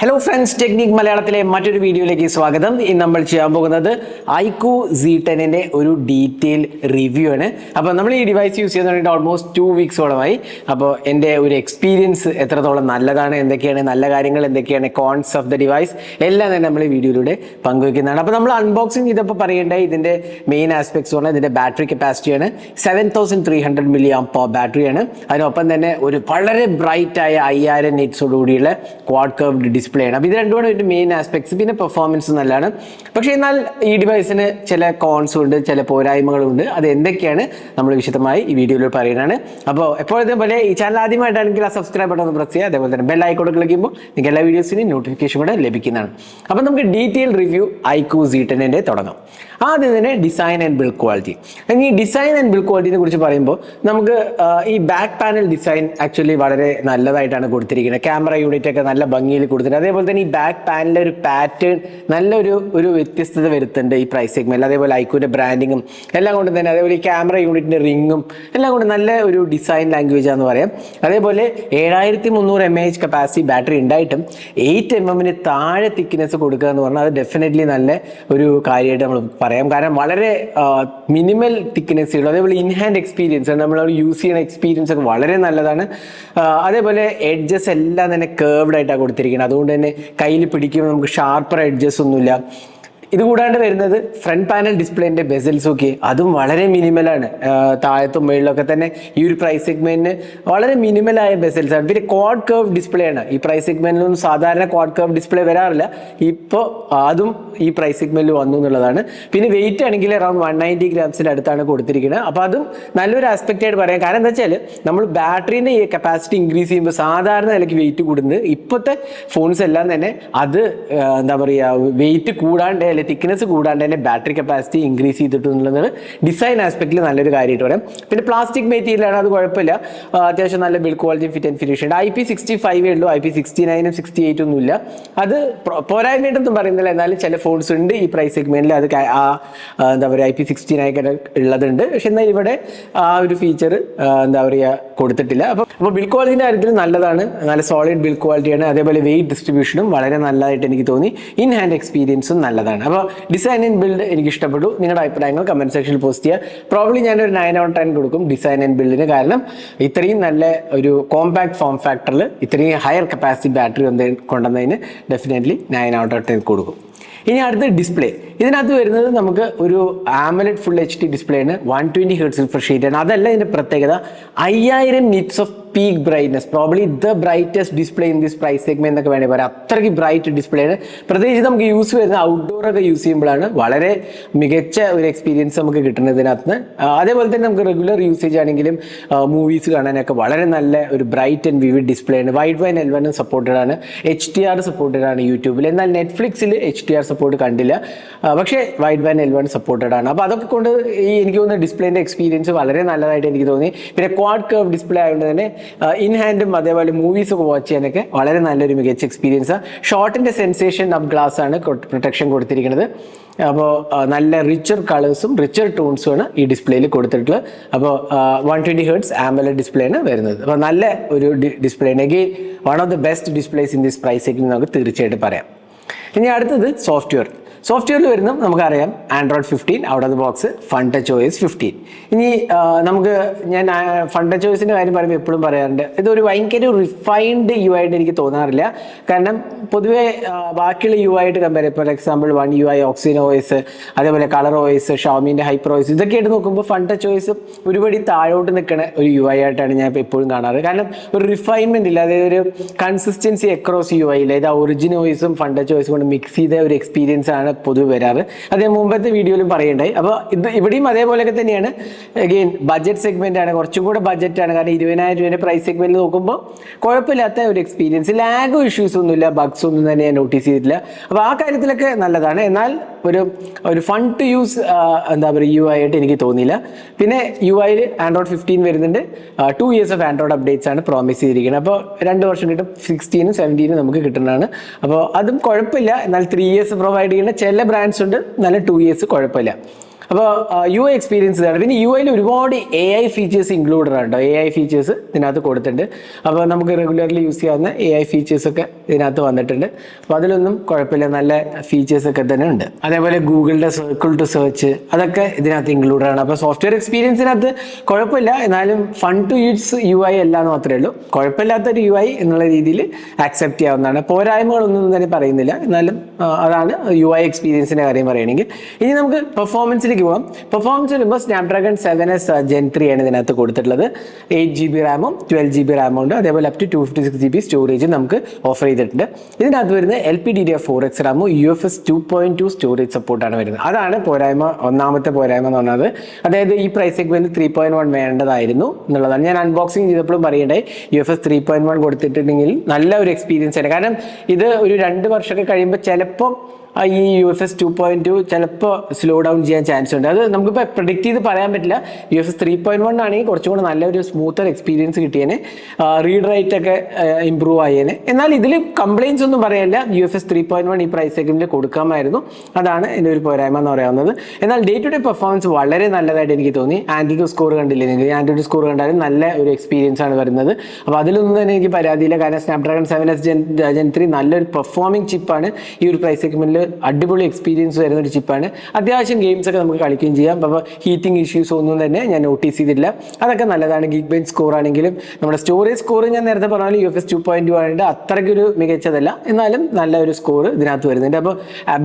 Hello friends technique മലയാളത്തിലെ മറ്റൊരു വീഡിയോയിലേക്ക് സ്വാഗതം. ഇന്ന് നമ്മൾ ചെയ്യാൻ പോകുന്നത് ഐക്കു സി ടെന്നിന്റെ ഒരു ഡീറ്റെയിൽ റിവ്യൂ ആണ്. അപ്പോൾ നമ്മൾ ഈ ഡിവൈസ് യൂസ് ചെയ്യാൻ തുടങ്ങിയിട്ട് ഓൾമോസ്റ്റ് ടു വീക്സോളമായി അപ്പോൾ എന്റെ ഒരു എക്സ്പീരിയൻസ് എത്രത്തോളം നല്ലതാണ് എന്തൊക്കെയാണ് നല്ല കാര്യങ്ങൾ എന്തൊക്കെയാണ് കോൺസ് ഓഫ് ദ ഡിവൈസ് എല്ലാം തന്നെ നമ്മൾ ഈ വീഡിയോയിലൂടെ പങ്കുവയ്ക്കുന്നതാണ്. അപ്പോൾ നമ്മൾ അൺബോക്സിങ് ചെയ്തപ്പോൾ പറയേണ്ട ഇതിന്റെ മെയിൻ ആസ്പെക്ട്സ് ആണ് ഇതിന്റെ battery കപ്പാസിറ്റിയാണ് seven thousand three hundred milli amp ബാറ്ററിയാണ് അതിനൊപ്പം തന്നെ ഒരു വളരെ ബ്രൈറ്റായ അയ്യായിരം നെറ്റ്സോടുകൂടിയുള്ള ക്വാഡ് കർവ്ഡ് ഡിസ്പ്ലേ ആണ്. അപ്പോൾ ഇത് രണ്ടുമാണ് ഇതിന്റെ മെയിൻ ആസ്പെക്ട്സ് പിന്നെ പെർഫോമൻസ് നല്ലതാണ്. പക്ഷേ എന്നാൽ ഈ ഡിവൈസിന് ചില കോൺസും ഉണ്ട് ചില പോരായ്മകളുണ്ട് അത് എന്തൊക്കെയാണ്? നമ്മൾ വിശദമായി ഈ വീഡിയോയിൽ പറയുന്നതാണ്. അപ്പോൾ എപ്പോഴത്തെ പോലെ ഈ ചാനൽ ആദ്യമായിട്ടാണെങ്കിൽ ആ സബ്സ്ക്രൈബ് ബട്ടൺ ഒന്ന് പ്രസ് ചെയ്യുക. അതേപോലെ തന്നെ ബെൽ ഐക്കോട്ട് ക്ലിക്ക് ചെയ്യുമ്പോൾ നിങ്ങൾക്ക് എല്ലാ വീഡിയോസിനും നോട്ടിഫിക്കേഷൻ കൂടെ ലഭിക്കുന്നതാണ്. അപ്പോൾ നമുക്ക് ഡീറ്റെയിൽ റിവ്യൂ ഐക്യു സി ടെന്നിന്റെ തുടങ്ങാം. ആദ്യം തന്നെ ഡിസൈൻ ആൻഡ് ബിൽഡ് ക്വാളിറ്റി ഈ ഡിസൈൻ ആൻഡ് ബിൽഡ് ക്വാളിറ്റിനെ കുറിച്ച് പറയുമ്പോൾ നമുക്ക് ഈ ബാക്ക് പാനൽ ഡിസൈൻ ആക്ച്വലി വളരെ നല്ലതായിട്ടാണ് കൊടുത്തിരിക്കുന്നത്. ക്യാമറ യൂണിറ്റ് ഒക്കെ നല്ല ഭംഗിയിൽ കൊടുത്തിട്ടുണ്ട്. അതേപോലെ തന്നെ ഈ ബാക്ക് പാനലിലെ ഒരു പാറ്റേൺ നല്ലൊരു ഒരു വ്യത്യസ്തത വരുത്തുന്നുണ്ട് ഈ പ്രൈസ് സെഗ്മെന്റ് അതേപോലെ ഐക്കൂന്റെ ബ്രാൻഡിങ്ങും എല്ലാം കൊണ്ട് തന്നെ അതേപോലെ ഈ ക്യാമറ യൂണിറ്റിന്റെ റിങ്ങും എല്ലാം കൊണ്ട് നല്ല ഒരു ഡിസൈൻ ലാംഗ്വേജ് ആണെന്ന് പറയാം. അതേപോലെ ഏഴായിരത്തി മുന്നൂറ് എം എച്ച് കപ്പാസിറ്റി ബാറ്ററി ഉണ്ടായിട്ടും എയ്റ്റ് എം എമ്മിന് താഴെ തിക്നെസ് കൊടുക്കുക എന്ന് പറഞ്ഞാൽ അത് ഡെഫിനറ്റ്ലി നല്ല ഒരു കാര്യമായിട്ട് നമ്മൾ പറയാം. കാരണം വളരെ മിനിമൽ തിക്നെസ് ഉള്ളൂ അതേപോലെ ഇൻഹാൻഡ് എക്സ്പീരിയൻസ് നമ്മൾ യൂസ് ചെയ്യുന്ന എക്സ്പീരിയൻസ് ഒക്കെ വളരെ നല്ലതാണ്. അതേപോലെ എഡ്ജസ് എല്ലാം തന്നെ കേർവ്ഡ് ആയിട്ടാണ് കൊടുത്തിരിക്കുന്നത് അതുകൊണ്ട് തന്നെ കയ്യിൽ പിടിക്കുമ്പോൾ നമുക്ക് ഷാർപ്പർ എഡ്ജസ് ഒന്നുമില്ല. ഇത് കൂടാണ്ട് വരുന്നത് ഫ്രണ്ട് പാനൽ ഡിസ്പ്ലേന്റെ ബെസൽസ് ഒക്കെ. അതും വളരെ മിനിമലാണ് താഴത്തും മുകളിലൊക്കെ തന്നെ ഈ ഒരു പ്രൈസ് സെഗ്മെന്റിന് വളരെ മിനിമലായ ബെസൽസ് ആണ്. പിന്നെ ക്വാഡ് കർവ് ഡിസ്പ്ലേ ആണ്. ഈ പ്രൈസ് സെഗ്മെന്റിലൊന്നും സാധാരണ ക്വാഡ് കർവ് ഡിസ്പ്ലേ വരാറില്ല. ഇപ്പോൾ അതും ഈ പ്രൈസ് സെഗ്മെന്റിൽ വന്നു എന്നുള്ളതാണ്. പിന്നെ വെയിറ്റ് ആണെങ്കിൽ അറൌണ്ട് വൺ നയന്റി ഗ്രാംസിന്റെ അടുത്താണ് കൊടുത്തിരിക്കുന്നത്. അപ്പോൾ അതും നല്ലൊരു ആസ്പെക്റ്റ് ആയിട്ട് പറയാം. കാരണം എന്താ വെച്ചാൽ നമ്മൾ ബാറ്ററിന്റെ ഈ കപ്പാസിറ്റി ഇൻക്രീസ് ചെയ്യുമ്പോൾ സാധാരണ നിലയ്ക്ക് വെയിറ്റ് കൂടുന്നത് ഇപ്പോഴത്തെ ഫോൺസ് എല്ലാം തന്നെ അത് എന്താ പറയുക വെയിറ്റ് കൂടാണ്ട് തിക്നെസ് കൂടാണ്ട് തന്നെ ബാറ്ററി കപ്പാസിറ്റി ഇൻക്രീസ് ചെയ്തിട്ടുള്ളത് ഡിസൈൻ ആസ്പെക്റ്റിൽ നല്ലൊരു കാര്യമായിട്ട് പറയാം. പിന്നെ പ്ലാസ്റ്റിക് മെറ്റീരിയലാണ് അത് കുഴപ്പമില്ല. അത്യാവശ്യം നല്ല build quality fit and finish ഉണ്ട്. ഐ പി സിക്സ്റ്റി ഫൈവേ ഉള്ളൂ. ഐ പി സിക്സ്റ്റി നയനും സിക്സ്റ്റി എയ്റ്റും ഒന്നും ഇല്ല അത് പ്ര- പോരായ്മയായിട്ടൊന്നും പറയുന്നില്ല. എന്നാലും ചില ഫോൺസ് ഉണ്ട്. ഈ പ്രൈസ് സെഗ്മെന്റിൽ അത് ആ, എന്താ പറയുക ഐ പി സിക്സ്റ്റി നയൻ ഉള്ളതുണ്ട്. പക്ഷെ എന്നാൽ ഇവിടെ ആ ഒരു ഫീച്ചർ എന്താ പറയുക കൊടുത്തിട്ടില്ല. അപ്പോൾ അപ്പോൾ ബിൽഡ് ക്വാളിറ്റിന്റെ കാര്യത്തിൽ നല്ലതാണ്. നല്ല സോളിഡ് ബിൽഡ് ക്വാളിറ്റിയാണ് അതേപോലെ വെയിറ്റ് ഡിസ്ട്രിബ്യൂഷനും വളരെ നല്ലതായിട്ട് എനിക്ക് തോന്നി. ഇൻ ഹാൻഡ് എക്സ്പീരിയൻസും നല്ലതാണ്. അപ്പോൾ ഡിസൈൻ ആൻഡ് ബിൽഡ് എനിക്ക് ഇഷ്ടപ്പെട്ടു നിങ്ങളുടെ അഭിപ്രായങ്ങൾ കമന്റ് സെക്ഷനിൽ പോസ്റ്റ് ചെയ്യുക. പ്രോബ്ലി ഞാനൊരു നയൻ ഔട്ട് ടെൻ കൊടുക്കും ഡിസൈൻ ആൻഡ് ബിൽഡിന് കാരണം ഇത്രയും നല്ല ഒരു കോമ്പാക്ട് ഫോം ഫാക്ടറിൽ ഇത്രയും higher capacity battery കൊണ്ടുവന്നതിന് definitely nine out out ten കൊടുക്കും. ഇനി അടുത്ത ഡിസ്പ്ലേ ഇതിനകത്ത് വരുന്നത് നമുക്ക് ഒരു AMOLED full H D display ആണ്. വൺ ട്വന്റി ഹെർട്സ് റിഫ്രഷ് ആണ്. അതല്ല ഇതിന്റെ പ്രത്യേകത. അയ്യായിരം nits of peak brightness probably the brightest display in this price segment എന്നൊക്കെ വേണമെങ്കിൽ പറയാം. അത്രയ്ക്ക് ബ്രൈറ്റ് ഡിസ്പ്ലേ ആണ്. പ്രത്യേകിച്ച് നമുക്ക് യൂസ് വരുന്ന ഔട്ട്ഡോർ ഒക്കെ യൂസ് ചെയ്യുമ്പോഴാണ് വളരെ മികച്ച ഒരു എക്സ്പീരിയൻസ് നമുക്ക് കിട്ടുന്നതിനകത്ത് അതേപോലെ തന്നെ നമുക്ക് റെഗുലർ യൂസേജ് ആണെങ്കിലും മൂവീസ് കാണാനൊക്കെ വളരെ നല്ല ഒരു ബ്രൈറ്റ് ആൻഡ് വിവിഡ് ഡിസ്പ്ലേ ആണ്. വൈഡ് വൈൻ എൽവനും സപ്പോർട്ടഡ് ആണ്. എച്ച് ടി ആർ സപ്പോർട്ടഡ് ആണ് യൂട്യൂബിൽ എന്നാൽ നെറ്റ്ഫ്ലിക്സിൽ എച്ച് ടി ആർ സപ്പോർട്ട് കണ്ടില്ല. പക്ഷേ വൈഡ് വൈൻ എൽവൺ സപ്പോർട്ടഡ് ആണ്. അപ്പോൾ അതൊക്കെ കൊണ്ട് ഈ എനിക്ക് തോന്നുന്ന ഡിസ്പ്ലേന്റെ എക്സ്പീരിയൻസ് വളരെ നല്ലതായിട്ട് എനിക്ക് തോന്നി. പിന്നെ ക്വാഡ് കർവ് ഡിസ്പ്ലേ ആയതുകൊണ്ട് തന്നെ ഇൻ ഹാൻഡും അതേപോലെ മൂവീസ് ഒക്കെ വാച്ച് ചെയ്യാനൊക്കെ വളരെ നല്ലൊരു മികച്ച എക്സ്പീരിയൻസ് ഷോർട്ടിന്റെ സെൻസേഷൻ അപ്പ് ഗ്ലാസ് ആണ് പ്രൊട്ടക്ഷൻ കൊടുത്തിരിക്കുന്നത്. അപ്പോൾ നല്ല റിച്ചർ കളേഴ്സും റിച്ചർ ടോൺസും ആണ് ഈ ഡിസ്പ്ലേയിൽ കൊടുത്തിട്ടുള്ളത്. അപ്പോൾ വൺ ട്വന്റി ഹേർട്സ് ആംബല ഡിസ്പ്ലേ ആണ് വരുന്നത്. അപ്പോൾ നല്ല ഒരു display again one of the best displays in this price segment നമുക്ക് തീർച്ചയായിട്ടും പറയാം. ഇനി അടുത്തത് സോഫ്റ്റ്വെയർ സോഫ്റ്റ്വെയറിൽ വരുന്ന നമുക്കറിയാം Android fifteen out of the box Funtouch OS fifteen ഇനി നമുക്ക് ഞാൻ ഫണ്ട് ടച്ച് OSന്റെ കാര്യം പറയുമ്പോൾ എപ്പോഴും പറയാറുണ്ട് ഇതൊരു ഭയങ്കര റിഫൈൻഡ് യു ആയിട്ട് എനിക്ക് തോന്നാറില്ല. കാരണം പൊതുവേ ബാക്കിയുള്ള യു ആയിട്ട് compare for example one U I oxygen ഓയിസ് അതേപോലെ കളർ ഓയിസ് ഷോമിന്റെ ഹൈപ്പർ ഓയിസ് ഇതൊക്കെ ആയിട്ട് നോക്കുമ്പോൾ ഫണ്ട് OS ഒരുപടി താഴോട്ട് നിൽക്കുന്ന ഒരു യു ഐ ആയിട്ടാണ് ഞാൻ ഇപ്പോൾ എപ്പോഴും കാണാറ്. കാരണം ഒരു റിഫൈൻമെന്റ് ഇല്ല. അതായത് ഒരു കൺസിസ്റ്റൻസി അക്രോസ് യു ഐ ഇല്ല ഇത് ഒറിജിൻ ഓയിസും ഫണ്ട് ടച്ച് കൊണ്ട് മിക്സ് ചെയ്ത ഒരു എക്സ്പീരിയൻസ് ആണ് പൊതുവെ വരാറ്. അതേ മുമ്പത്തെ വീഡിയോയിലും പറയണ്ടായി അപ്പോൾ ഇത് ഇവിടെയും അതേപോലെയൊക്കെ തന്നെയാണ്. അഗെയിൻ ബഡ്ജറ്റ് സെഗ്മെന്റ് ആണ്. കുറച്ചും കൂടെ ബഡ്ജറ്റ് ആണ്. കാരണം ഇരുപതിനായിരം രൂപേന്റെ പ്രൈസ് സെഗ്മെന്റ് നോക്കുമ്പോൾ കുഴപ്പമില്ലാത്ത ഒരു എക്സ്പീരിയൻസ് ലാഗോ ഇഷ്യൂസ് ഒന്നുമില്ല ബഗ്സ് ഒന്നും തന്നെ ഞാൻ നോട്ടീസ് ചെയ്തിട്ടില്ല. അപ്പോൾ ആ കാര്യത്തിലൊക്കെ നല്ലതാണ്. എന്നാൽ ഒരു ഒരു ഫൺ ടു യൂസ് എന്താ പറയുക യു ആയിട്ട് എനിക്ക് തോന്നിയില്ല. പിന്നെ യു ഐയിൽ ആൻഡ്രോയിഡ് ഫിഫ്റ്റീൻ വരുന്നുണ്ട്. Two years of Android updates ആണ് പ്രോമിസ് ചെയ്തിരിക്കുന്നത്. അപ്പോൾ രണ്ട് വർഷം കിട്ടും. സിക്സ്റ്റീനും സെവന്റീനും നമുക്ക് കിട്ടുന്നതാണ്. അപ്പോൾ അതും കുഴപ്പമില്ല. എന്നാൽ ത്രീ ഇയേഴ്സ് പ്രൊവൈഡ് ചെയ്യുന്ന ചില ബ്രാൻഡ്സ് ഉണ്ട്. നല്ല ടു ഇയേഴ്സ് കുഴപ്പമില്ല. അപ്പോൾ യു ഐ എക്സ്പീരിയൻസ് ഇതാണ്. പിന്നെ യു ഐയിൽ ഒരുപാട് എ ഐ ഫീച്ചേഴ്സ് ഇൻക്ലൂഡഡ് ആണ് കേട്ടോ എ ഐ ഫീച്ചേഴ്സ് ഇതിനകത്ത് കൊടുത്തിട്ടുണ്ട്. അപ്പോൾ നമുക്ക് റെഗുലർലി യൂസ് ചെയ്യാവുന്ന എ ഐ ഫീച്ചേഴ്സ് ഒക്കെ ഇതിനകത്ത് വന്നിട്ടുണ്ട്. അപ്പോൾ അതിലൊന്നും കുഴപ്പമില്ല. നല്ല ഫീച്ചേഴ്സ് ഒക്കെ തന്നെ ഉണ്ട്. അതേപോലെ ഗൂഗിളിന്റെ സർക്കിൾ ടു സെർച്ച് അതൊക്കെ ഇതിനകത്ത് ഇൻക്ലൂഡഡ് ആണ്. അപ്പോൾ സോഫ്റ്റ്വെയർ എക്സ്പീരിയൻസിനകത്ത് കുഴപ്പമില്ല. എന്നാലും fun to use U I അല്ല എന്ന് മാത്രമേ ഉള്ളൂ. കുഴപ്പമില്ലാത്തൊരു യു ഐ എന്നുള്ള രീതിയിൽ ആക്സെപ്റ്റ് ചെയ്യാവുന്നതാണ്. പോരായ്മകളൊന്നും തന്നെ പറയുന്നില്ല. എന്നാലും അതാണ് യു ഐ എക്സ്പീരിയൻസിന്റെ കാര്യം പറയുകയാണെങ്കിൽ. ഇനി നമുക്ക് പെർഫോമൻസിലേക്ക് പോകാം പെർഫോമൻസ് വരുമ്പോൾ Snapdragon seven S Gen three ആണ് ഇതിനകത്ത് കൊടുത്തിട്ടുള്ളത്. എയ്റ്റ് ജി ബി റാമും ട്വൽവ് ജി ബി റാമും ഉണ്ട്. അതേപോലെ up to two fifty six G B storage നമുക്ക് ഓഫർ ചെയ്തിട്ടുണ്ട്. ഇതിനകത്ത് വരുന്നത് L P D D four X റാമും U F S two point two storage സപ്പോർട്ടാണ് വരുന്നത്. അതാണ് പോരായ്മ ഒന്നാമത്തെ പോരായ്മ എന്ന് പറഞ്ഞത്. അതായത് ഈ price segment three point one വേണ്ടതായിരുന്നു എന്നുള്ളതാണ്. ഞാൻ അൺബോക്സിങ് ചെയ്തപ്പോഴും പറയണ്ടേ U F S three point one കൊടുത്തിട്ടുണ്ടെങ്കിൽ നല്ല ഒരു എക്സ്പീരിയൻസ് ആണ് കാരണം ഇത് ഒരു രണ്ട് വർഷമൊക്കെ കഴിയുമ്പോൾ ചിലപ്പോൾ ഈ U F S two point two ചിലപ്പോൾ സ്ലോ ഡൗൺ ചെയ്യാൻ ചാൻസ് ഉണ്ട്. അത് നമുക്കിപ്പോൾ പ്രിഡിക്റ്റ് ചെയ്ത് പറയാൻ പറ്റില്ല. U F S three point one ആണെങ്കിൽ കുറച്ചും കൂടെ നല്ലൊരു സ്മൂത്തർ എക്സ്പീരിയൻസ് കിട്ടിയേനെ. റീഡ് റൈറ്റ് ഒക്കെ ഇമ്പ്രൂവ് ആയേനെ. എന്നാൽ ഇതിൽ കംപ്ലയിൻസ് ഒന്നും പറയാനില്ല U F S three point one ഈ പ്രൈസ് സെഗ്മെന്റിൽ കൊടുക്കാമായിരുന്നു. അതാണ് എന്റെ ഒരു പോരായ്മ എന്ന് പറയാവുന്നത്. എന്നാൽ ഡേ ടു ഡേ പെർഫോമൻസ് വളരെ നല്ലതായിട്ട് എനിക്ക് തോന്നി. ആൻഡ്രോയിഡ് സ്കോർ കണ്ടില്ലേ നിങ്ങൾ സ്കോർ കണ്ടാലും നല്ല ഒരു എക്സ്പീരിയൻസ് ആണ് വരുന്നത്. അപ്പോൾ അതിലൊന്നും തന്നെ എനിക്ക് പരാതിയില്ല. കാരണം Snapdragon seven S Gen Gen three നല്ലൊരു പെർഫോമിംഗ് ചിപ്പാണ് ഈ ഒരു പ്രൈസ് സെഗ്മെന്റിൽ അടിപൊളി എക്സ്പീരിയൻസ് വരുന്ന ഒരു ചിപ്പാണ് അത്യാവശ്യം ഗെയിംസ് ഒക്കെ നമുക്ക് കളിക്കുകയും ചെയ്യാം. അപ്പോൾ ഹീറ്റിംഗ് ഇഷ്യൂസ് ഒന്നും തന്നെ ഞാൻ നോട്ടീസ് ചെയ്തില്ല അതൊക്കെ നല്ലതാണ്. ഗിഗ് ബെഞ്ച് സ്കോർ ആണെങ്കിലും നമ്മുടെ സ്റ്റോറേജ് സ്കോർ ഞാൻ നേരത്തെ പറഞ്ഞാൽ U F S two point two അത്രയ്ക്കൊരു മികച്ചതല്ല. എന്നാലും നല്ല ഒരു സ്കോർ ഇതിനകത്ത് വരുന്നുണ്ട്. അപ്പോൾ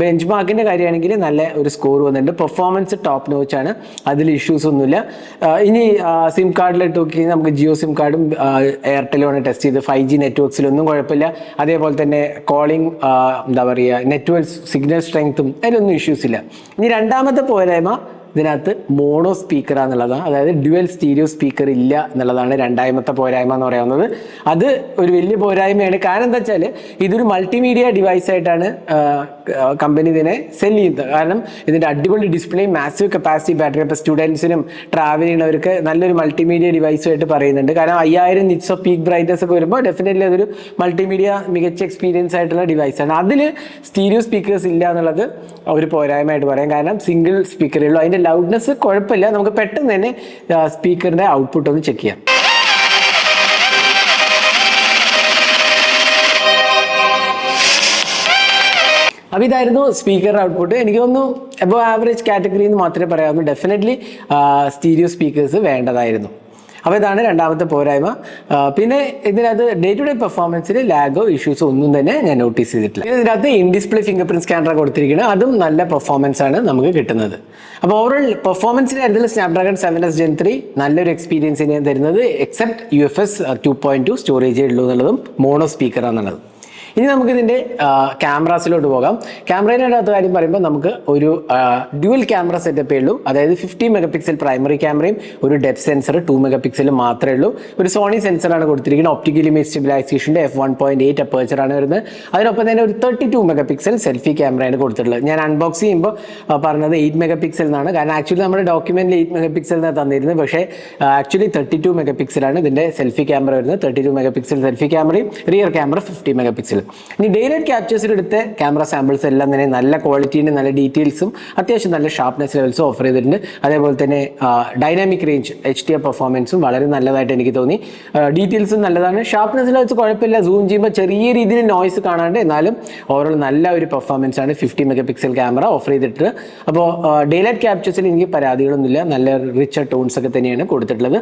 ബെഞ്ച് മാർക്കിന്റെ കാര്യമാണെങ്കിൽ നല്ല ഒരു സ്കോർ വന്നിട്ടുണ്ട്. പെർഫോമൻസ് ടോപ്പ് നോച്ചാണ് അതിൽ ഇഷ്യൂസ് ഒന്നുമില്ല. ഇനി സിം കാർഡിലിട്ട് നോക്കി നമുക്ക് ജിയോ സിം കാർഡും എയർടെലുമാണ് ടെസ്റ്റ് ചെയ്ത് ഫൈവ് ജി നെറ്റ്വർക്സിലൊന്നും കുഴപ്പമില്ല. അതേപോലെ തന്നെ കോളിംഗ് എന്താ പറയുക നെറ്റ്വർക്ക് സിഗ്നൽ സ്ട്രെങ്ത്തും അതിലൊന്നും ഇഷ്യൂസ് ഇല്ല. ഇനി രണ്ടാമത്തെ പോരായ്മ ഇതിനകത്ത് മോണോ സ്പീക്കറാന്നുള്ളതാണ് അതായത് ഡ്യുവൽ സ്റ്റീരിയോ സ്പീക്കർ ഇല്ല എന്നുള്ളതാണ് രണ്ടാമത്തെ പോരായ്മ എന്ന് പറയുന്നത്. അത് ഒരു വലിയ പോരായ്മയാണ്. കാരണം എന്താ വെച്ചാൽ ഇതൊരു മൾട്ടിമീഡിയ ഡിവൈസ് ആയിട്ടാണ് കമ്പനി ഇതിനെ സെൽ ചെയ്യുന്നത്. കാരണം ഇതിന്റെ അടിപൊളി ഡിസ്പ്ലേയും മാസീവ് കപ്പാസിറ്റി ബാറ്ററി ഇപ്പോൾ സ്റ്റുഡൻസിനും ട്രാവൽ ചെയ്യുന്നവർക്ക് നല്ലൊരു മൾട്ടിമീഡിയ ഡിവൈസുമായിട്ട് പറയുന്നുണ്ട്. കാരണം അയ്യായിരം നിറ്റ്സ് ഓഫ് പീക്ക് ബ്രൈറ്റ്നസ് ഒക്കെ വരുമ്പോൾ ഡെഫിനറ്റ്ലി അതൊരു മൾട്ടിമീഡിയ മികച്ച എക്സ്പീരിയൻസ് ആയിട്ടുള്ള ഡിവൈസാണ് അതിൽ സ്റ്റീരിയോ സ്പീക്കേഴ്സ് ഇല്ല എന്നുള്ളത് ഒരു പോരായ്മയായിട്ട് പറയാം. കാരണം സിംഗിൾ സ്പീക്കറേ ഉള്ളൂ. അതിന്റെ ലൗഡ്നെസ് കുഴപ്പമില്ല. നമുക്ക് പെട്ടെന്ന് തന്നെ സ്പീക്കറിന്റെ ഔട്ട്പുട്ട് ഒന്ന് ചെക്ക് ചെയ്യാം. അപ്പോൾ ഇതായിരുന്നു സ്പീക്കറുടെ ഔട്ട്പുട്ട് എനിക്ക് തോന്നുന്നു എബോ ആവറേജ് കാറ്റഗറി എന്ന് മാത്രമേ പറയാവുള്ളൂ. ഡെഫിനറ്റ്ലി സ്റ്റീരിയോ സ്പീക്കേഴ്സ് വേണ്ടതായിരുന്നു. അപ്പോൾ ഇതാണ് രണ്ടാമത്തെ പോരായ്മ. പിന്നെ ഇതിനകത്ത് ഡേ ടു ഡേ പെർഫോമൻസിൽ ലാഗോ ഇഷ്യൂസോ ഒന്നും തന്നെ ഞാൻ നോട്ടീസ് ചെയ്തിട്ടില്ല. ഇതിനകത്ത് in display finger print scanner കൊടുത്തിരിക്കുന്നത് അതും നല്ല പെർഫോമൻസ് ആണ് നമുക്ക് കിട്ടുന്നത്. അപ്പോൾ ഓവറോൾ പെർഫോമൻസിന്റെ കാര്യത്തിൽ Snapdragon seven S Gen three നല്ലൊരു എക്സ്പീരിയൻസ് തന്നെയാണ് തരുന്നത് except U F S two point two സ്റ്റോറേജേ ഉള്ളൂ എന്നുള്ളതും മോണോ സ്പീക്കർ എന്നുള്ളത് ഇനി നമുക്ക് ഇതിന്റെ ക്യാമറാസിലോട്ട് പോകാം. ക്യാമറയുടെ അകത്ത് കാര്യം പറയുമ്പോൾ നമുക്ക് ഒരു ഡ്യുവൽ ക്യാമറ സെറ്റപ്പേ ഉള്ളൂ. അതായത് ഫിഫ്റ്റി മെഗാ പിക്സൽ പ്രൈമറി ക്യാമറയും ഒരു depth sensor two mega pixel മാത്രമേ ഉള്ളൂ. ഒരു സോണി സെൻസറാണ് കൊടുത്തിരിക്കുന്നത്. ഒപ്റ്റിക്കൽ ഇമേജ് സ്റ്റെബിലൈസേഷന്റെ എഫ് വൺ പോയിന്റ് എയ്റ്റ് അപ്പേച്ചറാണ് വരുന്നത്. അതിനൊപ്പം തന്നെ ഒരു thirty two mega pixel selfie ക്യാമറയാണ് കൊടുത്തിട്ടുള്ളത്. ഞാൻ അൺബോക്സ് ചെയ്യുമ്പോൾ പറഞ്ഞത് എയ്റ്റ് മെഗാ പിക്സൽ എന്നാണ്. കാരണം ആക്ച്വലി നമ്മുടെ ഡോക്യുമെന്റിൽ എയ്റ്റ് മെഗാ പിക്സൽ എന്നാണ് തന്നിരുന്നത്. പക്ഷേ ആക്ച്വലി തേർട്ടി ടു മെഗാ പിക്സലാണ് ഇതിന്റെ സെൽഫി ക്യാമറ വരുന്നത്. Thirty two mega pixel selfie ക്യാമറയും rear camera fifty mega pixel ഇനി ഡെയിലൈറ്റ് ക്യാപ്ചേഴ്സിൽ എടുത്ത ക്യാമറ സാമ്പിൾസ് എല്ലാം തന്നെ നല്ല ക്വാളിറ്റിയുടെ നല്ല ഡീറ്റെയിൽസും അത്യാവശ്യം നല്ല ഷാർപ്നെസ് ലെവൽസും ഓഫർ ചെയ്തിട്ടുണ്ട്. അതേപോലെ തന്നെ ഡൈനാമിക് റേഞ്ച് എച്ച് ഡി പെർഫോമൻസും വളരെ നല്ലതായിട്ട് എനിക്ക് തോന്നി. ഡീറ്റെയിൽസും നല്ലതാണ്. ഷാർപ്നെസ് ലെവൽസ് കുഴപ്പമില്ല. സൂം ചെയ്യുമ്പോൾ ചെറിയ രീതിയിൽ നോയ്സ് കാണാണ്ട് എന്നാലും ഓവറോൾ നല്ല ഒരു പെർഫോമൻസ് ആണ് fifty mega pixel camera offer ചെയ്തിട്ട് അപ്പോൾ ഡെയിലൈറ്റ് ക്യാപ്ചേഴ്സിൽ എനിക്ക് പരാതികളൊന്നുമില്ല. നല്ല റിച്ച് ടോൺസ് ഒക്കെ തന്നെയാണ് കൊടുത്തിട്ടുള്ളത്.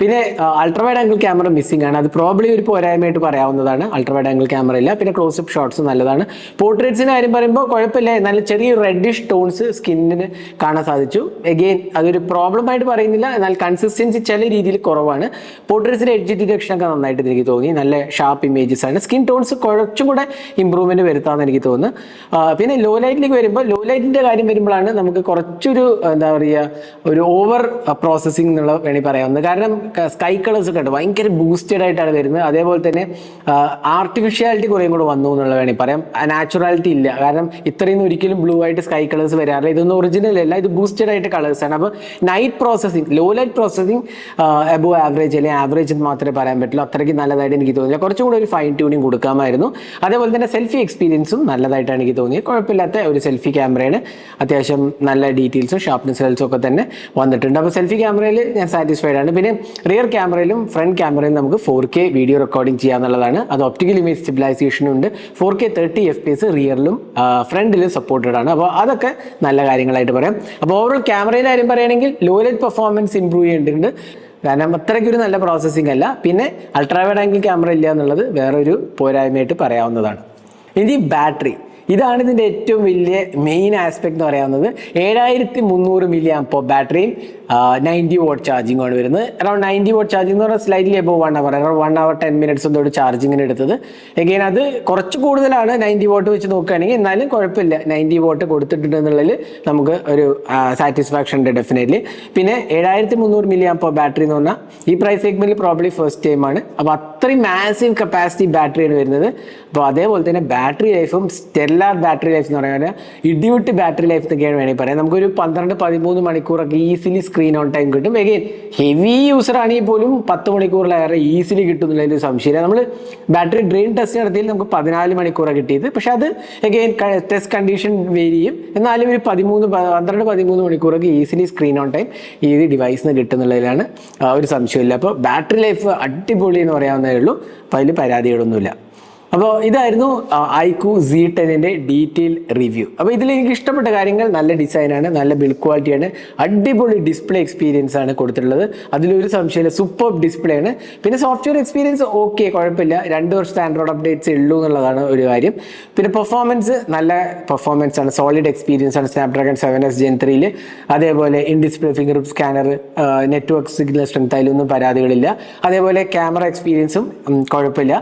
പിന്നെ അൾട്രാവൈഡ് ആംഗിൾ ക്യാമറ മിസ്സിംഗ് ആണ്. അത് പ്രോബ്ലി ഒരു പോരായ്മയായിട്ട് പറയാവുന്നതാണ്. അൾട്രാവൈഡ് ആംഗിൾ ക്യാമറ ഇല്ല. പിന്നെ ക്ലോസപ്പ് ഷോട്ട്സ് നല്ലതാണ്. പോർട്രേറ്റ്സിന് കാര്യം പറയുമ്പോൾ കുഴപ്പമില്ല. എന്നാലും ചെറിയ റെഡിഷ് ടോൺസ് സ്കിന്നിന് കാണാൻ സാധിച്ചു. എഗെയിൻ അതൊരു പ്രോബ്ലം ആയിട്ട് പറയുന്നില്ല. എന്നാൽ കൺസിസ്റ്റൻസി ചില രീതിയിൽ കുറവാണ്. പോർട്രേറ്റ്സിന്റെ എഡ്ജ് ഡിറ്റക്ഷൻ ഒക്കെ നന്നായിട്ട് എനിക്ക് തോന്നി. നല്ല ഷാർപ്പ് ഇമേജസ് ആണ്. സ്കിൻ ടോൺസ് കുറച്ചും കൂടെ ഇമ്പ്രൂവ്മെന്റ് വരുത്താമെന്ന് എനിക്ക് തോന്നുന്നു. പിന്നെ ലോ ലൈറ്റിലേക്ക് വരുമ്പോൾ ലോ ലൈറ്റിന്റെ കാര്യം വരുമ്പോഴാണ് നമുക്ക് കുറച്ചൊരു എന്താ പറയുക ഒരു ഓവർ പ്രോസസ്സിംഗ് എന്നുള്ള വേണമെങ്കിൽ പറയാവുന്നത് കാരണം സ്കൈ കളേഴ്സ് ഒക്കെ ഉണ്ട്. ഭയങ്കര ബൂസ്റ്റഡ് ആയിട്ടാണ് വരുന്നത്. അതേപോലെ തന്നെ ആർട്ടിഫിഷ്യാലിറ്റി കുറേ ഡിസ്പ്ലേയും കൂടെ വന്നു എന്നുള്ള വേണമെങ്കിൽ പറയാം. നാച്ചുറാലിറ്റി ഇല്ല. കാരണം ഇത്രയൊന്നും ഒരിക്കലും ബ്ലൂ ആയിട്ട് സ്കൈ കളേഴ്സ് വരാറില്ല. ഇതൊന്നും ഒറിജിനൽ അല്ല. ഇത് ബൂസ്റ്റഡ് ആയിട്ട് കളേഴ്സ് ആണ്. അപ്പോൾ night processing low light processing above average അല്ലെങ്കിൽ ആവറേജ് എന്ന് മാത്രമേ പറയാൻ പറ്റുള്ളൂ. അത്രയ്ക്ക് നല്ലതായിട്ട് എനിക്ക് തോന്നില്ല കുറച്ചും കൂടെ ഒരു ഫൈൻ ട്യൂണിങ് കൊടുക്കാമായിരുന്നു. അതേപോലെ തന്നെ സെൽഫി എക്സ്പീരിയൻസും നല്ലതായിട്ടാണ് എനിക്ക് തോന്നിയത്. കുഴപ്പമില്ലാത്ത ഒരു സെൽഫി ക്യാമറയാണ് അത്യാവശ്യം നല്ല ഡീറ്റെയിൽസും ഷാർപ്നെസ് ലെൻസും ഒക്കെ തന്നെ വന്നിട്ടുണ്ട്. അപ്പോൾ സെൽഫി ക്യാമറയിൽ ഞാൻ സാറ്റിസ്ഫൈഡ് ആണ്. പിന്നെ റിയർ ക്യാമറയിലും ഫ്രണ്ട് ക്യാമറയിലും നമുക്ക് ഫോർ കെ വീഡിയോ റെക്കോർഡിംഗ് ചെയ്യാന്നുള്ളതാണ്. അത് ഒപ്റ്റിക്കൽ ഇമേജ് ഉണ്ട് four K thirty F P S റിയറിലും ഫ്രണ്ടിലും സപ്പോർട്ടഡ് ആണ്. അപ്പോൾ അതൊക്കെ നല്ല കാര്യങ്ങളായിട്ട് പറയാം. അപ്പോൾ ഓവറോൾ ക്യാമറയുടെ കാര്യം പറയുകയാണെങ്കിൽ ലോ ലൈറ്റ് പെർഫോമൻസ് ഇമ്പ്രൂവ് ചെയ്യേണ്ടതുണ്ട്. കാരണം അത്രയ്ക്കൊരു നല്ല പ്രോസസ്സിംഗ് അല്ല. പിന്നെ അൾട്രാവൈഡ് ആംഗിൾ ക്യാമറ ഇല്ല എന്നുള്ളത് വേറൊരു പോരായ്മയായിട്ട് പറയാവുന്നതാണ്. ഇനി ബാറ്ററി ഇതാണ് ഇതിന്റെ ഏറ്റവും വലിയ മെയിൻ ആസ്പെക്ട് എന്ന് പറയാവുന്നത്. ഏഴായിരത്തി മുന്നൂറ് മില്ലി ആംപോ ബാറ്ററിയും നയന്റി വോട്ട് ചാർജിങ് ആണ് വരുന്നത്. അറൌണ്ട് നയന്റി വോട്ട് ചാർജിംഗ് എന്ന് പറഞ്ഞാൽ slightly above one hour around one hour ten minutes എന്തോട് ചാർജിങ്ങിന് എടുത്തത്. എഗെയിൻ അത് കുറച്ച് കൂടുതലാണ് നയന്റി വോട്ട് വെച്ച് നോക്കുകയാണെങ്കിൽ. എന്നാലും കുഴപ്പമില്ല. നയന്റി വോട്ട് കൊടുത്തിട്ടുണ്ട് എന്നുള്ളതിൽ നമുക്ക് ഒരു സാറ്റിസ്ഫാക്ഷൻ ഉണ്ട് ഡെഫിനറ്റ്ലി പിന്നെ ഏഴായിരത്തി മുന്നൂറ് മില്ലി ആംപോ ബാറ്ററി എന്ന് പറഞ്ഞാൽ ഈ പ്രൈസ് സെഗ്മെന്റിൽ പ്രോബ്ലി ഫസ്റ്റ് ടൈം ആണ്. അപ്പോൾ അത്രയും മാസീവ് കപ്പാസിറ്റി ബാറ്ററിയാണ് വരുന്നത്. അപ്പോൾ അതേപോലെ തന്നെ ബാറ്ററി ലൈഫും സ്റ്റെല്ലാർ ബാറ്ററി ലൈഫ് എന്ന് പറയുന്നത് ഇടിവിട്ട് ബാറ്ററി ലൈഫ് എന്നൊക്കെയാണ് വേണമെങ്കിൽ പറയാം. നമുക്കൊരു പന്ത്രണ്ട് പതിമൂന്ന് മണിക്കൂറൊക്കെ ഈസിലി സ്ക്രീൻ ഓൺ ടൈം കിട്ടും. എഗെയിൻ ഹെവി യൂസർ ആണെങ്കിൽ പോലും പത്ത് മണിക്കൂറിലേറെ ഈസിലി കിട്ടുന്നുള്ളതിൽ സംശയമില്ല. നമ്മൾ ബാറ്ററി ഡ്രെയിൻ ടെസ്റ്റ് നടത്തിയിൽ നമുക്ക് പതിനാല് മണിക്കൂറാണ് കിട്ടിയത്. പക്ഷേ അത് എഗെയിൻ ടെസ്റ്റ് കണ്ടീഷൻ വേരി ചെയ്യും. എന്നാലും ഒരു പതിമൂന്ന് പന്ത്രണ്ട് പതിമൂന്ന് മണിക്കൂറൊക്കെ ഈസിലി സ്ക്രീൻ ഓൺ ടൈം ഈ ഡിവൈസിന് കിട്ടുന്നുള്ളതിലാണ് ഒരു സംശയമില്ല. അപ്പോൾ ബാറ്ററി ലൈഫ് അടിപൊളി എന്ന് പറയാവുന്നതേ ഉള്ളൂ. അപ്പോൾ അതിൽ പരാതികളൊന്നുമില്ല. അപ്പോൾ ഇതായിരുന്നു ഐക്യു സി ടെന്നിന്റെ ഡീറ്റെയിൽ റിവ്യൂ. അപ്പോൾ ഇതിൽ എനിക്ക് ഇഷ്ടപ്പെട്ട കാര്യങ്ങൾ നല്ല ഡിസൈനാണ് നല്ല ബിൽഡ് ക്വാളിറ്റിയാണ് അടിപൊളി ഡിസ്പ്ലേ എക്സ്പീരിയൻസ് ആണ് കൊടുത്തിട്ടുള്ളത്. അതിലൊരു സംശയമില്ല സൂപ്പർ ഡിസ്പ്ലേ ആണ്. പിന്നെ സോഫ്റ്റ്വെയർ എക്സ്പീരിയൻസ് ഓക്കെ കുഴപ്പമില്ല. രണ്ട് വർഷത്തെ ആൻഡ്രോയിഡ് അപ്ഡേറ്റ്സ് ഉള്ളൂ എന്നുള്ളതാണ് ഒരു കാര്യം. പിന്നെ പെർഫോമൻസ് നല്ല പെർഫോമൻസ് ആണ് സോളിഡ് എക്സ്പീരിയൻസ് ആണ് സ്നാപ്ഡ്രാഗൺ സെവൻ എസ് ജെൻ ത്രീയിൽ അതേപോലെ in display finger scanner network signal strength അതിലൊന്നും പരാതികളില്ല. അതേപോലെ ക്യാമറ എക്സ്പീരിയൻസും കുഴപ്പമില്ല.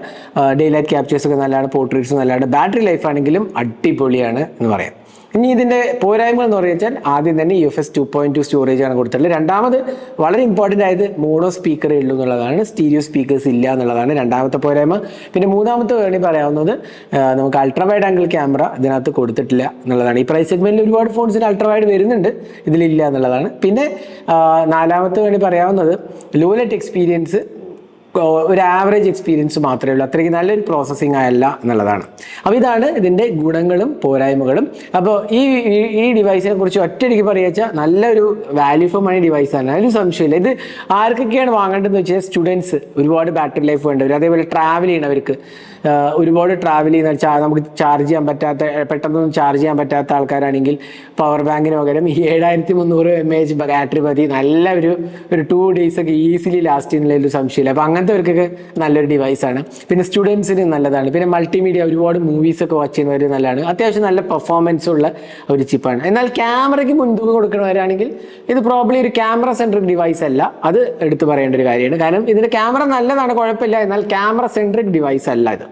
ഡേ ലൈറ്റ് ക്യാപ്ചേഴ്സ് ഒക്കെ നല്ലതാണ് പോർട്രേറ്റ്സ് നല്ലതാണ്. ബാറ്ററി ലൈഫ് ആണെങ്കിലും അടിപൊളിയാണ് എന്ന് പറയാം. ഇനി ഇതിന്റെ പോരായ്മകൾ എന്ന് വെച്ചാൽ ആദ്യം തന്നെ U F S two point two storage ആണ് കൊടുത്തിട്ടുള്ളത്. രണ്ടാമത് വളരെ ഇമ്പോർട്ടന്റ് ആയത് മോണോ സ്പീക്കറേ ഉള്ളൂ എന്നുള്ളതാണ്. സ്റ്റീരിയോ സ്പീക്കേഴ്സ് ഇല്ല എന്നുള്ളതാണ് രണ്ടാമത്തെ പോരായ്മ. പിന്നെ മൂന്നാമത്തെ വേണമെങ്കിൽ പറയാവുന്നത് നമുക്ക് അൾട്രാ വൈഡ് ആംഗിൾ ക്യാമറ ഇതിനകത്ത് കൊടുത്തിട്ടില്ല എന്നുള്ളതാണ്. ഈ പ്രൈസ് സെഗ്മെന്റിൽ ഒരുപാട് ഫോൺസിന് അൾട്രാ വൈഡ് വരുന്നുണ്ട്. ഇതിലില്ല എന്നുള്ളതാണ്. പിന്നെ നാലാമത്തെ വേണമെങ്കിൽ പറയാവുന്നത് ലോ ലൈറ്റ് എക്സ്പീരിയൻസ് ഒരു ആവറേജ് എക്സ്പീരിയൻസ് മാത്രമേ ഉള്ളൂ. അത്രയ്ക്ക് നല്ലൊരു പ്രോസസ്സിംഗ് ആയല്ല എന്നുള്ളതാണ്. അപ്പോൾ ഇതാണ് ഇതിന്റെ ഗുണങ്ങളും പോരായ്മകളും. അപ്പോൾ ഈ ഈ- ഡിവൈസിനെ കുറിച്ച് ഒറ്റയടിക്ക് പറയുക നല്ലൊരു വാല്യൂ ഫോർ മണി ഡിവൈസാണ് അതിന് സംശയമില്ല. ഇത് ആർക്കൊക്കെയാണ് വാങ്ങേണ്ടതെന്ന് വെച്ചാൽ സ്റ്റുഡൻസ് ഒരുപാട് ബാറ്ററി ലൈഫ് വേണ്ടവർ അതേപോലെ ട്രാവൽ ചെയ്യണവർക്ക്. ഒരുപാട് ട്രാവൽ ചെയ്യുന്ന നമുക്ക് ചാർജ് ചെയ്യാൻ പറ്റാത്ത പെട്ടെന്നൊന്നും ചാർജ് ചെയ്യാൻ പറ്റാത്ത ആൾക്കാരാണെങ്കിൽ പവർ ബാങ്കിന് പകരം ഈ ഏഴായിരത്തി മുന്നൂറ് എം എച്ച് ബാറ്ററി മതി. നല്ല ഒരു ഒരു ടു ഡേയ്സ് ഒക്കെ ഈസിലി ലാസ്റ്റ് ചെയ്യുന്നതിൽ സംശയമില്ല. അപ്പോൾ അങ്ങനത്തെവർക്കൊക്കെ നല്ലൊരു ഡിവൈസാണ് പിന്നെ സ്റ്റുഡൻസിന് നല്ലതാണ്. പിന്നെ മൾട്ടിമീഡിയ ഒരുപാട് മൂവീസ് ഒക്കെ വാച്ച് ചെയ്യുന്നവർ നല്ലതാണ്. അത്യാവശ്യം നല്ല പെർഫോമൻസ് ഉള്ള ഒരു ചിപ്പാണ് എന്നാൽ ക്യാമറയ്ക്ക് മുൻതൂക്കം കൊടുക്കുന്നവരാണെങ്കിൽ ഇത് പ്രോബ്ലി ഒരു ക്യാമറ സെൻട്രിക് ഡിവൈസ് അല്ല. അത് എടുത്തു പറയേണ്ട ഒരു കാര്യമാണ്. കാരണം ഇതിന്റെ ക്യാമറ നല്ലതാണ് കുഴപ്പമില്ല. എന്നാൽ ക്യാമറ സെൻട്രിക് ഡിവൈസ് അല്ല ഇത്.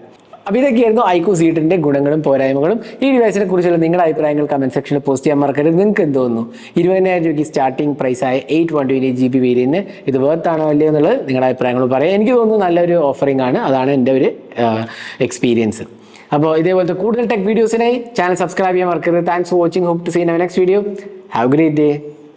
അപ്പോൾ ഇതൊക്കെയായിരുന്നു ഐക്കോ സീറ്റിന്റെ ഗുണങ്ങളും പോരായ്മകളും. ഈ ഡിവൈസിനെ കുറിച്ചുള്ള നിങ്ങളുടെ അഭിപ്രായങ്ങൾ കമന്റ് സെക്ഷനിൽ പോസ്റ്റ് ചെയ്യാൻ മറക്കരുത്. നിങ്ങൾക്ക് എന്ത് തോന്നുന്നു? ഇരുപതിനായിരം രൂപയ്ക്ക് starting പ്രൈസായ eight one twenty G B വേരിയന് ഇത് വേർത്താണോ അല്ലയോ എന്നുള്ളത് നിങ്ങളുടെ അഭിപ്രായങ്ങൾ പറയാം. എനിക്ക് തോന്നുന്നു നല്ലൊരു ഓഫറിംഗ് ആണ്. അതാണ് എന്റെ ഒരു എക്സ്പീരിയൻസ് അപ്പോൾ ഇതേപോലത്തെ കൂടുതൽ ടെക് വീഡിയോസിനായി ചാനൽ സബ്സ്ക്രൈബ് ചെയ്യാൻ മറക്കരുത്. Thanks for watching hope to see next video have great day